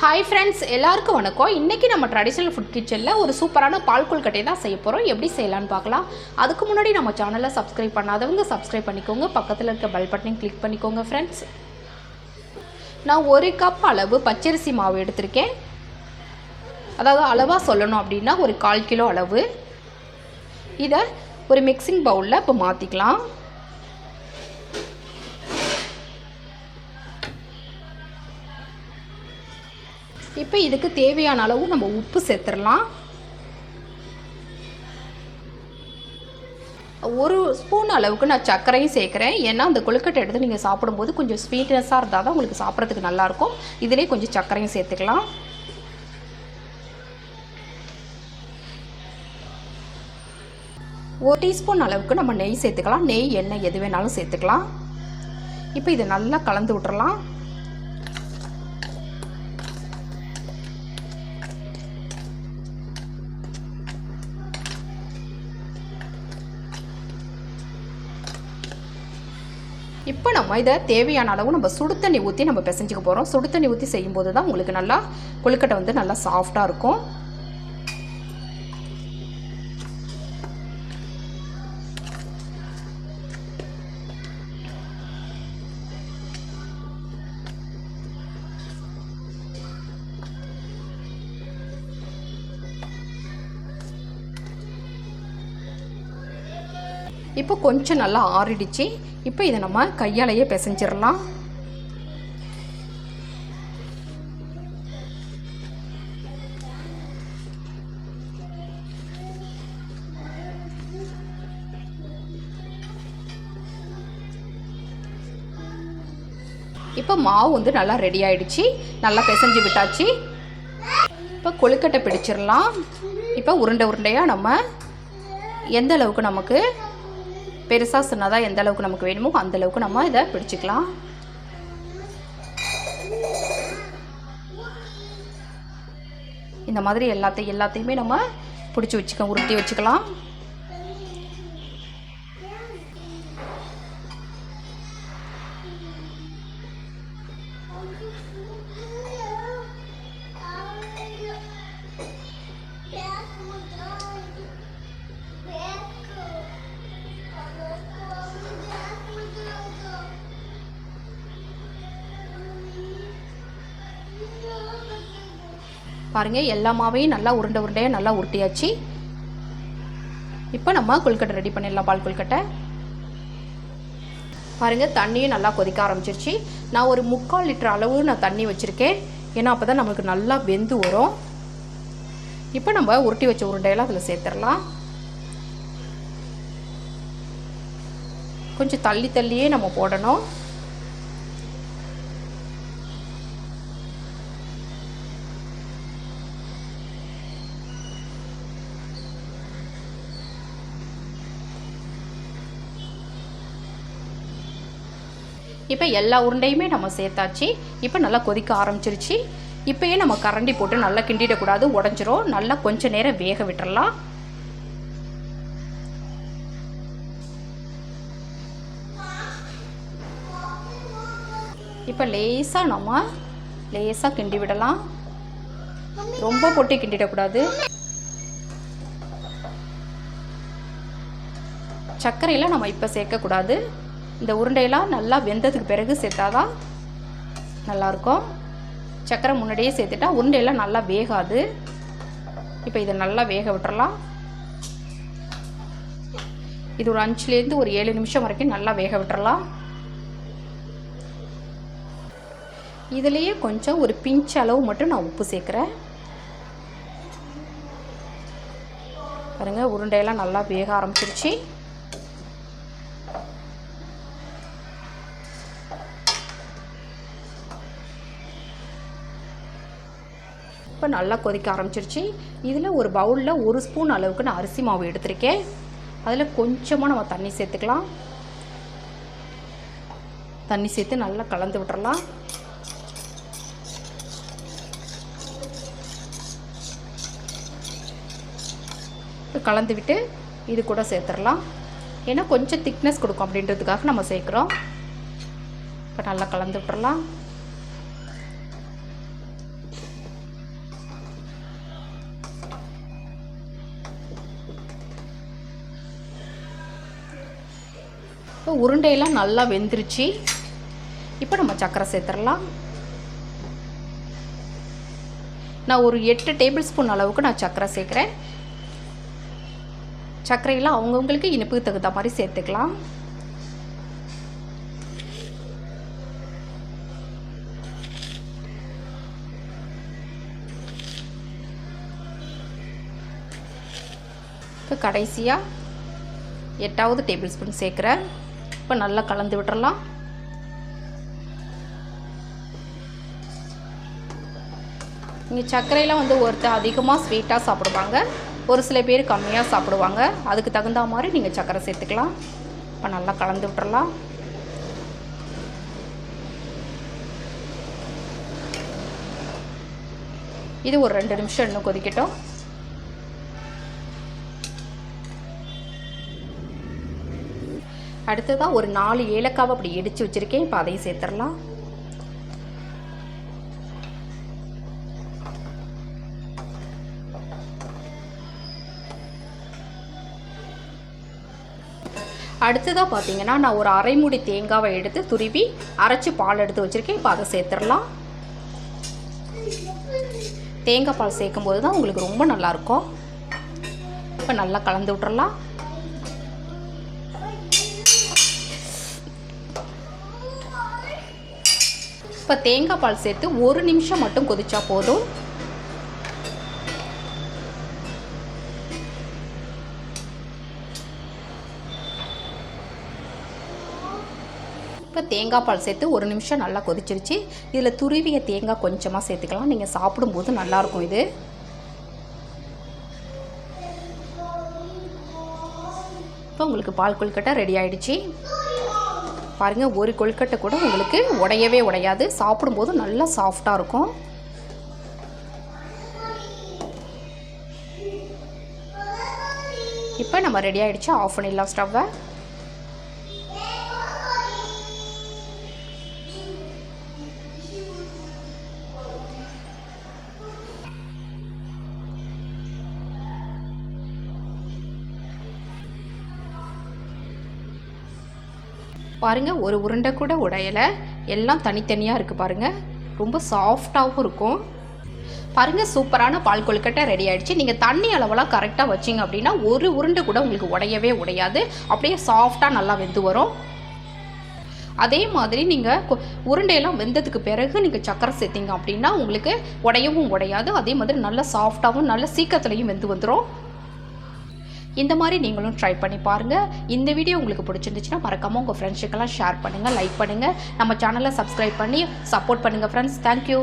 Hi friends எல்லாருக்கும் வணக்கம். இன்றைக்கி நம்ம ட்ரெடிஷ்னல் ஃபுட் கிச்சனில் ஒரு சூப்பரான பால் கொல்கட்டை தான் செய்ய போகிறோம் எப்படி செய்யலான்னு பார்க்கலாம். அதுக்கு முன்னாடி நம்ம சேனலை சப்ஸ்கிரைப் பண்ணாதவங்க சப்ஸ்கிரைப் பண்ணிக்கோங்க. பக்கத்தில் இருக்க பெல் பட்டனையும் கிளிக் பண்ணிக்கோங்க ஃப்ரெண்ட்ஸ் நான் ஒரு கப் அளவு பச்சரிசி மாவு எடுத்திருக்கேன். அதாவது அளவாக சொல்லணும் அப்படின்னா ஒரு கால் கிலோ அளவு. இதை ஒரு மிக்சிங் பவுலில் இப்போ மாற்றிக்கலாம் இப்போ இதுக்கு தேவையான அளவு நம்ம உப்பு சேர்த்துடலாம். ஒரு ஸ்பூன் அளவுக்கு நான் சர்க்கரையும் சேர்க்குறேன். ஏன்னா அந்த கொழுக்கட்டை எடுத்து நீங்கள் சாப்பிடும்போது கொஞ்சம் ஸ்வீட்னஸாக இருந்தால் தான் உங்களுக்கு சாப்பிட்றதுக்கு நல்லாயிருக்கும். இதிலே கொஞ்சம் சர்க்கரையும் சேர்த்துக்கலாம். ஒரு டீஸ்பூன் அளவுக்கு நம்ம நெய் சேர்த்துக்கலாம். நெய் எண்ணெய் எது வேணாலும் சேர்த்துக்கலாம். இப்போ இதை நல்லா கலந்து விட்டுறலாம். இப்போ நம்ம இதை தேவையான அளவு நம்ம சுடு தண்ணி ஊற்றி நம்ம பிசைஞ்சிக்க போகிறோம் சுடு தண்ணி ஊற்றி செய்யும்போது தான் உங்களுக்கு நல்லா கொழுக்கட்டை வந்து நல்லா சாஃப்டாக இருக்கும். இப்போ கொஞ்சம் நல்லா ஆறிடுச்சு. இப்போ இதை நம்ம கையாலேயே பிசைஞ்சிடலாம். இப்போ மாவு வந்து நல்லா ரெடி ஆகிடுச்சு நல்லா பிசைஞ்சு விட்டாச்சு. இப்போ கொழுக்கட்டை பிடிச்சிடலாம். இப்போ உருண்டை உருண்டையாக நம்ம எந்த அளவுக்கு நமக்கு பெருசாக சின்னதாக எந்த அளவுக்கு நமக்கு வேணுமோ அந்த அளவுக்கு நம்ம இதை பிடிச்சிக்கலாம். இந்த மாதிரி எல்லாத்தையும் எல்லாத்தையுமே நம்ம பிடிச்சி வச்சுக்க உருட்டி வச்சுக்கலாம். பாருங்கள் எல்லா மாவையும் நல்லா உருண்டை உருண்டையாக நல்லா உருட்டியாச்சு. இப்போ நம்ம கொழுக்கட்டை ரெடி பண்ணிடலாம் பால் கொழுக்கட்டை. பாருங்கள் தண்ணியும் நல்லா கொதிக்க ஆரம்பிச்சிருச்சு. நான் ஒரு முக்கால் லிட்டர் அளவு நான் தண்ணி வச்சுருக்கேன். ஏன்னா அப்போ தான் நம்மளுக்கு நல்லா வெந்து வரும். இப்போ நம்ம உருட்டி வச்ச உருண்டையெல்லாம் அதில் சேர்த்துடலாம். கொஞ்சம் தள்ளி தள்ளியே நம்ம போடணும். இப்போ எல்லா உருண்டையுமே நம்ம சேர்த்தாச்சு. இப்போ நல்லா கொதிக்க ஆரம்பிச்சிருச்சு. இப்போயே நம்ம கரண்டி போட்டு நல்லா கிண்டிடக்கூடாது உடஞ்சிரும். நல்லா கொஞ்ச நேரம் வேக விட்டுறலாம். இப்போ லேசாக நம்ம லேசாக கிண்டி விடலாம். ரொம்ப போட்டு கிண்டிடக்கூடாது சர்க்கரையில் நம்ம இப்போ சேர்க்கக்கூடாது. இந்த உருண்டையெல்லாம் நல்லா வெந்ததுக்கு பிறகு சேர்த்தா தான் நல்லாயிருக்கும். சக்கரை முன்னாடியே சேர்த்துட்டா உருண்டையெல்லாம் நல்லா வேகாது. இப்போ இதை நல்லா வேக விட்டுறலாம். இது ஒரு அஞ்சுலேருந்து ஒரு ஏழு நிமிஷம் வரைக்கும் நல்லா வேக விட்டுறலாம். இதுலேயே கொஞ்சம் ஒரு பிஞ்ச் அளவு மட்டும் நான் உப்பு சேர்க்குறேன். பாருங்கள் உருண்டையெல்லாம் நல்லா வேக ஆரம்பிச்சிருச்சு. இப்போ நல்லா கொதிக்க ஆரம்பிச்சிருச்சு. இதில் ஒரு பவுலில் ஒரு ஸ்பூன் அளவுக்கு நான் அரிசி மாவு எடுத்திருக்கேன். அதில் கொஞ்சமாக நம்ம தண்ணி சேர்த்துக்கலாம். தண்ணி சேர்த்து நல்லா கலந்து விட்டுறலாம். கலந்து விட்டு இது கூட சேர்த்துடலாம். ஏன்னா கொஞ்சம் திக்னஸ் கொடுக்கும் அப்படின்றதுக்காக நம்ம சேர்க்குறோம். இப்போ நல்லா கலந்து விட்டுறலாம். இப்போ உருண்டையெல்லாம் நல்லா வெந்துருச்சு. இப்போ நம்ம சர்க்கரை சேர்த்துடலாம். நான் ஒரு எட்டு டேபிள் ஸ்பூன் அளவுக்கு நான் சர்க்கரை சேர்க்குறேன். சர்க்கரையெல்லாம் அவங்கவுங்களுக்கு இனிப்புக்கு தகுந்த மாதிரி சேர்த்துக்கலாம். இப்போ கடைசியாக எட்டாவது டேபிள் ஸ்பூன் சேர்க்குறேன். இப்போ நல்லா கலந்து விட்டுறலாம். இங்கே சர்க்கரையெல்லாம் வந்து ஒருத்தர் அதிகமாக ஸ்வீட்டாக சாப்பிடுவாங்க. ஒரு சில பேர் கம்மியாக சாப்பிடுவாங்க. அதுக்கு தகுந்த மாதிரி நீங்கள் சர்க்கரை சேர்த்துக்கலாம். இப்போ நல்லா கலந்து விட்டுறலாம். இது ஒரு ரெண்டு நிமிஷம் இன்னும் கொதிக்கட்டும். அடுத்ததாக ஒரு நாலு ஏலக்காவை அப்படி இடித்து வச்சுருக்கேன். இப்போ அதையும் சேர்த்துடலாம். அடுத்ததாக பார்த்தீங்கன்னா நான் ஒரு அரைமுடி தேங்காவை எடுத்து துருவி அரைச்சி பால் எடுத்து வச்சுருக்கேன். இப்போ அதை சேர்த்துடலாம். தேங்காய் பால் சேர்க்கும்போது தான் உங்களுக்கு ரொம்ப நல்லாயிருக்கும் இப்போ நல்லா கலந்து விட்றலாம் இப்போ தேங்காய் பால் சேர்த்து ஒரு நிமிஷம் மட்டும் கொதிச்சா போதும். இப்போ தேங்காய் பால் சேர்த்து ஒரு நிமிஷம் நல்லா கொதிச்சிருச்சு. இதில் துருவிய தேங்காய் கொஞ்சமாக சேர்த்துக்கலாம். நீங்கள் சாப்பிடும்போது நல்லாயிருக்கும் இது. இப்போ உங்களுக்கு பால் கொழுக்கட்டை ரெடி ஆகிடுச்சி பாருங்கள் ஒரு கொழுக்கட்டை கூட உங்களுக்கு உடையவே உடையாது. சாப்பிடும்போது நல்லா சாஃப்டாக இருக்கும். இப்போ நம்ம ரெடி ஆகிடுச்சு ஆஃப் பண்ணிடலாம் ஸ்டவ்வை பாருங்கள் ஒரு உருண்டை கூட உடையலை. எல்லாம் தனித்தனியாக இருக்குது பாருங்கள் ரொம்ப சாஃப்டாகவும் இருக்கும். பாருங்கள் சூப்பரான பால் கொழுக்கட்டை ரெடி ஆகிடுச்சு நீங்கள் தண்ணி அளவெல்லாம் கரெக்டாக வச்சிங்க அப்படின்னா ஒரு உருண்டை கூட உங்களுக்கு உடையவே உடையாது. அப்படியே சாஃப்டாக நல்லா வெந்து வரும். அதே மாதிரி நீங்கள் உருண்டையெல்லாம் வெந்ததுக்கு பிறகு நீங்கள் சக்கரை சேர்த்திங்க அப்படின்னா உங்களுக்கு உடையவும் உடையாது. அதே மாதிரி நல்ல சாஃப்டாகவும் நல்ல சீக்கிரத்துலையும் வெந்து வந்துடும் இந்த மாதிரி நீங்களும் ட்ரை பண்ணி பாருங்கள் இந்த வீடியோ உங்களுக்கு பிடிச்சிருந்துச்சுன்னா மறக்காமல் உங்கள் ஃப்ரெண்ட்ஸுக்கெல்லாம் ஷேர் பண்ணுங்கள் லைக் பண்ணுங்கள் நம்ம சேனலை சப்ஸ்கிரைப் பண்ணி சப்போர்ட் பண்ணுங்கள் ஃப்ரெண்ட்ஸ் தேங்க்யூ